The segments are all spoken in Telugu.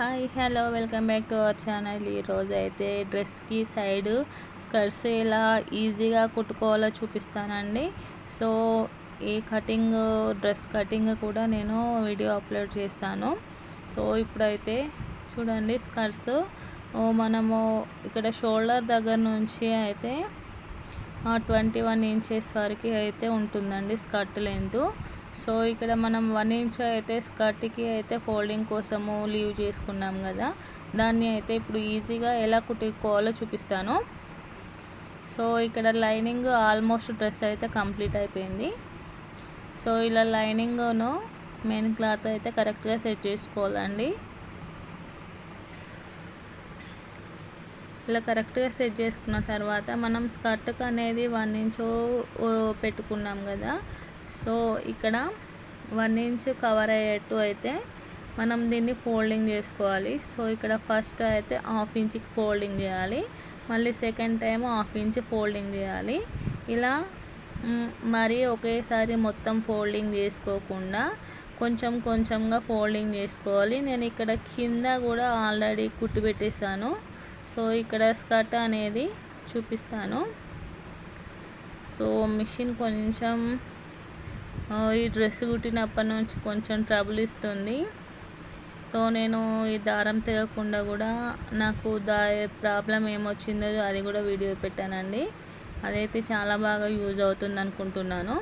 Hi hello welcome back to our channel. ఈరోజు అయితే డ్రెస్కి సైడ్ స్కర్ట్స్ ఎలా ఈజీగా కుట్టుకోవాలో చూపిస్తానండి. సో ఈ కటింగ్ డ్రెస్ కటింగ్ కూడా నేను వీడియో అప్లోడ్ చేస్తాను. సో ఇప్పుడైతే చూడండి స్కర్ట్స్. మనము ఇక్కడ షోల్డర్ దగ్గర నుంచి అయితే ట్వంటీ వన్ ఇంచెస్ వరకు అయితే ఉంటుందండి స్కర్ట్ లెంత్. సో ఇక్కడ మనం వన్ ఇంచ్ అయితే స్కర్ట్కి అయితే ఫోల్డింగ్ కోసము లీవ్ చేసుకున్నాం కదా. దాన్ని అయితే ఇప్పుడు ఈజీగా ఎలా కుట్టుకోవాలో చూపిస్తాను. సో ఇక్కడ లైనింగ్ ఆల్మోస్ట్ డ్రెస్ అయితే కంప్లీట్ అయిపోయింది. సో ఇలా లైనింగ్ను మెయిన్ క్లాత్ అయితే కరెక్ట్గా సెట్ చేసుకోవాలండి. ఇలా కరెక్ట్గా సెట్ చేసుకున్న తర్వాత మనం స్కర్ట్కి అనేది వన్ ఇంచ్ పెట్టుకున్నాం కదా. సో ఇక్కడ వన్ ఇంచ్ కవర్ అయ్యేట్టు అయితే మనం దీన్ని ఫోల్డింగ్ చేసుకోవాలి. సో ఇక్కడ ఫస్ట్ అయితే హాఫ్ ఇంచ్కి ఫోల్డింగ్ చేయాలి. మళ్ళీ second time half inch folding చేయాలి. ఇలా మరీ ఒకేసారి మొత్తం ఫోల్డింగ్ చేసుకోకుండా కొంచెం కొంచెంగా ఫోల్డింగ్ చేసుకోవాలి. నేను ఇక్కడ కింద కూడా ఆల్రెడీ కుట్టి పెట్టేశాను. సో ఇక్కడ స్కర్ట్ అనేది చూపిస్తాను. సో మిషన్ కొంచెం ఈ డ్రెస్ కుట్టినప్పటి నుంచి కొంచెం ట్రబుల్ ఇస్తుంది. సో నేను ఈ దారం తెగకుండా కూడా నాకు దా ప్రాబ్లం ఏమొచ్చిందో అది కూడా వీడియో పెట్టానండి. అదైతే చాలా బాగా యూజ్ అవుతుంది అనుకుంటున్నాను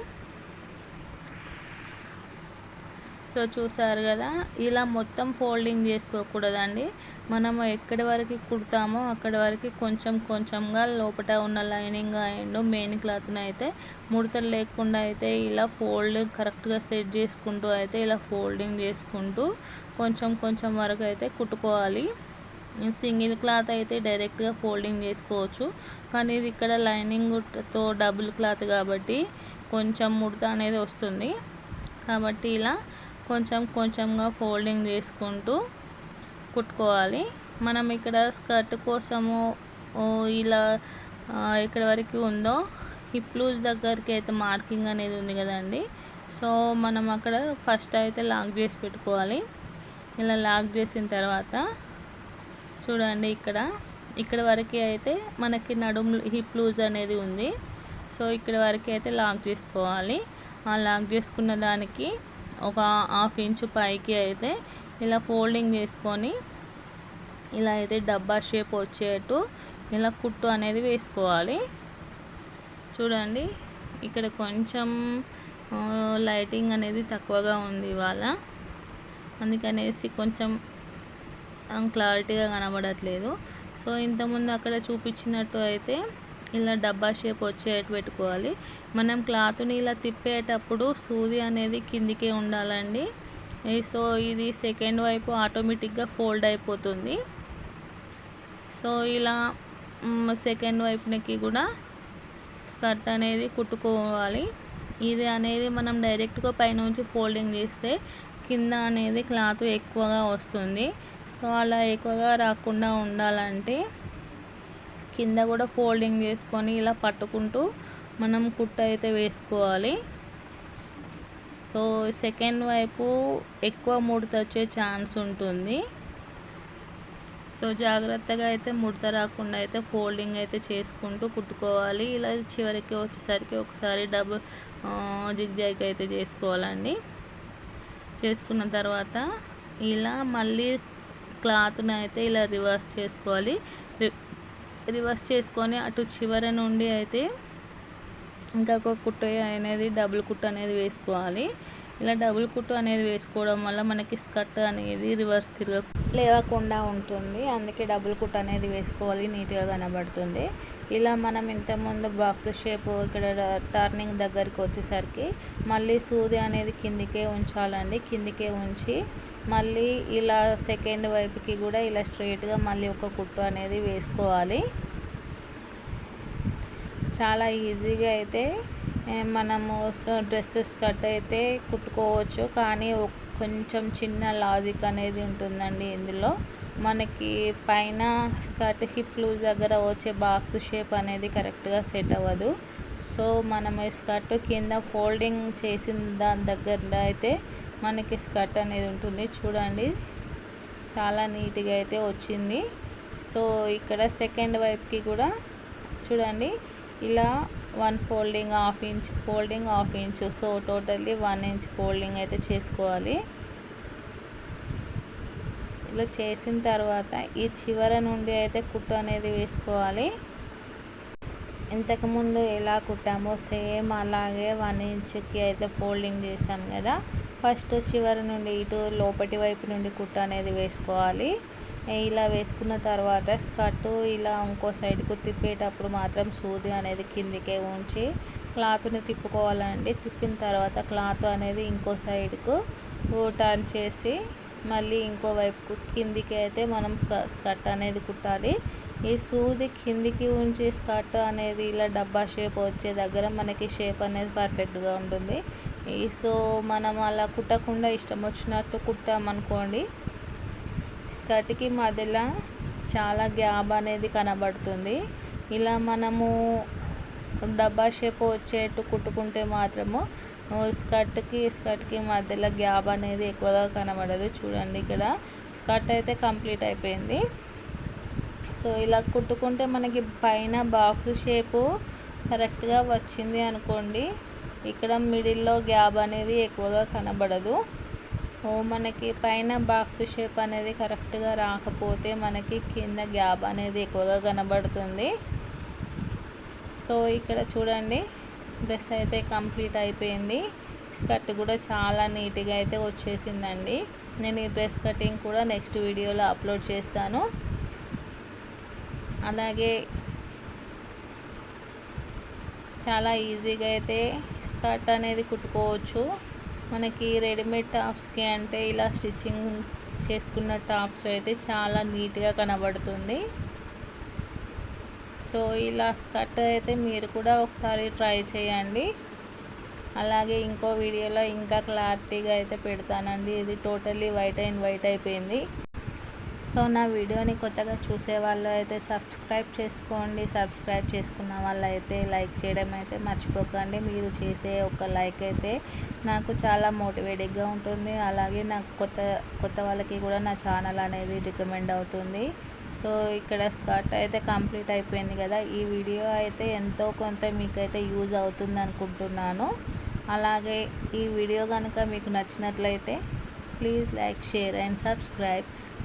సో చూసారు కదా ఇలా మొత్తం ఫోల్డింగ్ చేసుకోకూడదండి. మనము ఎక్కడి వరకు కుడతామో అక్కడి వరకు కొంచెం కొంచెంగా లోపల ఉన్న లైనింగ్ అండ్ మెయిన్ క్లాత్ని అయితే ముడతలు లేకుండా అయితే ఇలా ఫోల్డ్ కరెక్ట్గా సెట్ చేసుకుంటూ అయితే ఇలా ఫోల్డింగ్ చేసుకుంటూ కొంచెం కొంచెం వరకు అయితే కుట్టుకోవాలి. సింగిల్ క్లాత్ అయితే డైరెక్ట్గా ఫోల్డింగ్ చేసుకోవచ్చు. కానీ ఇది ఇక్కడ లైనింగ్తో డబుల్ క్లాత్ కాబట్టి కొంచెం ముడత అనేది వస్తుంది. కాబట్టి ఇలా కొంచెం కొంచెంగా ఫోల్డింగ్ చేసుకుంటూ కుట్టుకోవాలి. మనం ఇక్కడ స్కర్ట్ కోసము ఇలా ఇక్కడ వరకు ఉందో హిప్ లూజ్ దగ్గరికి అయితే మార్కింగ్ అనేది ఉంది కదండి. సో మనం అక్కడ ఫస్ట్ అయితే లాక్ చేసి పెట్టుకోవాలి. ఇలా లాక్ చేసిన తర్వాత చూడండి ఇక్కడ. ఇక్కడ వరకు అయితే మనకి నడుము హిప్ లూజ్ అనేది ఉంది. సో ఇక్కడ వరకు అయితే లాక్ చేసుకోవాలి. ఆ లాక్ చేసుకున్న దానికి ఒక హాఫ్ ఇంచు పైకి అయితే ఇలా ఫోల్డింగ్ చేసుకొని ఇలా అయితే డబ్బా షేప్ వచ్చేట్టు ఇలా కుట్టు అనేది వేసుకోవాలి. చూడండి ఇక్కడ కొంచెం లైటింగ్ అనేది తక్కువగా ఉంది ఇవాళ. అందుకనేసి కొంచెం క్లారిటీగా కనబడట్లేదు. సో ఇంతకుముందు అక్కడ చూపించినట్టు అయితే ఇలా డబ్బా షేప్ వచ్చేట్టు పెట్టుకోవాలి. మనం క్లాత్ని ఇలా తిప్పేటప్పుడు సూది అనేది కిందికే ఉండాలండి. సో ఇది సెకండ్ వైపు ఆటోమేటిక్గా ఫోల్డ్ అయిపోతుంది. సో ఇలా సెకండ్ వైపునకి కూడా స్కర్ట్ అనేది కుట్టుకోవాలి. ఇది అనేది మనం డైరెక్ట్గా పైనుంచి ఫోల్డింగ్ చేస్తే కింద అనేది క్లాత్ ఎక్కువగా వస్తుంది. సో అలా ఎక్కువగా రాకుండా ఉండాలంటే కింద కూడా ఫోల్డింగ్ చేసుకొని ఇలా పట్టుకుంటూ మనం కుట్ట అయితే వేసుకోవాలి. సో సెకండ్ వైపు ఎక్కువ ముడత వచ్చే ఛాన్స్ ఉంటుంది. సో జాగ్రత్తగా అయితే ముడత రాకుండా అయితే ఫోల్డింగ్ అయితే చేసుకుంటూ కుట్టుకోవాలి. ఇలా చివరికి వచ్చేసరికి ఒకసారి డబుల్ జిగ్జాగ్ అయితే చేసుకోవాలండి. చేసుకున్న తర్వాత ఇలా మళ్ళీ క్లాత్ని అయితే ఇలా రివర్స్ చేసుకోవాలి. రివర్స్ చేసుకొని అటు చివర నుండి అయితే ఇంకా ఒక కుట్టు అనేది డబుల్ కుట్టు అనేది వేసుకోవాలి. ఇలా డబుల్ కుట్టు అనేది వేసుకోవడం వల్ల మనకి స్కర్ట్ అనేది రివర్స్ తిరగ లేవకుండా ఉంటుంది. అందుకే డబుల్ కుట్టు అనేది వేసుకోవాలి. నీట్గా కనబడుతుంది. ఇలా మనం ఇంతకుముందు బాక్స్ షేప్ ఇక్కడ టర్నింగ్ దగ్గరికి వచ్చేసరికి మళ్ళీ సూది అనేది కిందికే ఉంచాలండి. కిందికే ఉంచి మళ్ళీ ఇలా సెకండ్ వైపుకి కూడా ఇలా స్ట్రైట్గా మళ్ళీ ఒక కుట్టు అనేది వేసుకోవాలి. చాలా ఈజీగా అయితే మనము డ్రెస్సెస్ కట్ అయితే కుట్టుకోవచ్చు. కానీ కొంచెం చిన్న లాజిక్ అనేది ఉంటుందండి ఇందులో. మనకి పైన స్కర్ట్ హిప్ లూజ్ దగ్గర వచ్చే బాక్స్ షేప్ అనేది కరెక్ట్గా సెట్ అవ్వదు. సో మనం స్కర్ట్ కింద ఫోల్డింగ్ చేసిన దాని దగ్గర అయితే మనకి స్కర్ట్ అనేది ఉంటుంది. చూడండి. చాలా నీట్గా అయితే వచ్చింది. సో ఇక్కడ సెకండ్ వైపుకి కూడా చూడండి. ఇలా one folding half inch folding half inch. So totally one inch folding అయితే చేసుకోవాలి. ఇలా చేసిన తర్వాత ఈ చివర నుండి అయితే కుట్టు అనేది వేసుకోవాలి. ఇంతకుముందు ఎలా కుట్టామో సేమ్ అలాగే వన్ ఇంచ్కి అయితే ఫోల్డింగ్ చేసాం కదా. ఫస్ట్ చివరి నుండి ఇటు లోపటి వైపు నుండి కుట్టు అనేది వేసుకోవాలి. ఇలా వేసుకున్న తర్వాత స్కర్టు ఇలా ఇంకో సైడ్కు తిప్పేటప్పుడు మాత్రం సూది అనేది కిందికే ఉంచి క్లాత్ని తిప్పుకోవాలండి. తిప్పిన తర్వాత క్లాత్ అనేది ఇంకో సైడ్కు టర్న్ చేసి మళ్ళీ ఇంకో వైపుకు కిందికి అయితే మనం స్కర్ట్ అనేది కుట్టాలి. ఈ సూది కిందికి ఉంచి స్కర్ట్ అనేది ఇలా డబ్బా షేప్ వచ్చే దగ్గర మనకి షేప్ అనేది పర్ఫెక్ట్గా ఉంటుంది. సో మనం అలా కుట్టకుండా ఇష్టం వచ్చినట్టు కుట్టామనుకోండి స్కర్ట్కి మధ్యలో చాలా గ్యాప్ అనేది కనబడుతుంది. ఇలా మనము డబ్బా షేప్ వచ్చేట్టు కుట్టుకుంటే మాత్రము స్కర్ట్కి స్కర్ట్కి మధ్యలో గ్యాప్ అనేది ఎక్కువగా కనబడదు. చూడండి ఇక్కడ స్కర్ట్ అయితే కంప్లీట్ అయిపోయింది. సో ఇలా కుట్టుకుంటే మనకి పైన బాక్స్ షేపు కరెక్ట్గా వచ్చింది అనుకోండి ఇక్కడ మిడిల్లో గ్యాప్ అనేది ఎక్కువగా కనబడదు. మనకి పైన బాక్స్ షేప్ అనేది కరెక్ట్గా రాకపోతే మనకి కింద గ్యాప్ అనేది ఎక్కువగా కనబడుతుంది. సో ఇక్కడ చూడండి డ్రెస్ అయితే కంప్లీట్ అయిపోయింది. స్కర్ట్ కూడా చాలా నీట్గా అయితే వచ్చేసిందండి. నేను ఈ డ్రెస్ కటింగ్ కూడా నెక్స్ట్ వీడియోలో అప్లోడ్ చేస్తాను. అలాగే చాలా ఈజీగా అయితే స్కర్ట్ అనేది కుట్టుకోవచ్చు. మనకి రెడీమేడ్ టాప్స్కి అంటే ఇలా స్టిచ్చింగ్ చేసుకున్న టాప్స్ అయితే చాలా నీట్గా కనబడుతుంది. సో ఇలా స్కర్ట్ అయితే మీరు కూడా ఒకసారి ట్రై చేయండి. అలాగే ఇంకో వీడియోలో ఇంకా క్లారిటీగా అయితే పెడతానండి. ఇది టోటల్లీ వైట్ అండ్ వైట్ అయిపోయింది. సో నా వీడియోని కొత్తగా చూసే వాళ్ళు అయితే సబ్స్క్రైబ్ చేసుకోండి. సబ్స్క్రైబ్ చేసుకున్న వాళ్ళు అయితే లైక్ చేయడం అయితే మర్చిపోకండి. మీరు చేసే ఒక లైక్ అయితే నాకు చాలా మోటివేటింగ్గా ఉంటుంది. అలాగే నాకు కొత్త కొత్త వాళ్ళకి కూడా నా ఛానల్ అనేది రికమెండ్ అవుతుంది. సో ఇక్కడ స్కర్ట్ అయితే కంప్లీట్ అయిపోయింది కదా. ఈ వీడియో అయితే ఎంతో కొంత మీకైతే యూజ్ అవుతుంది అనుకుంటున్నాను. అలాగే ఈ వీడియో కనుక మీకు నచ్చినట్లయితే please like share and subscribe.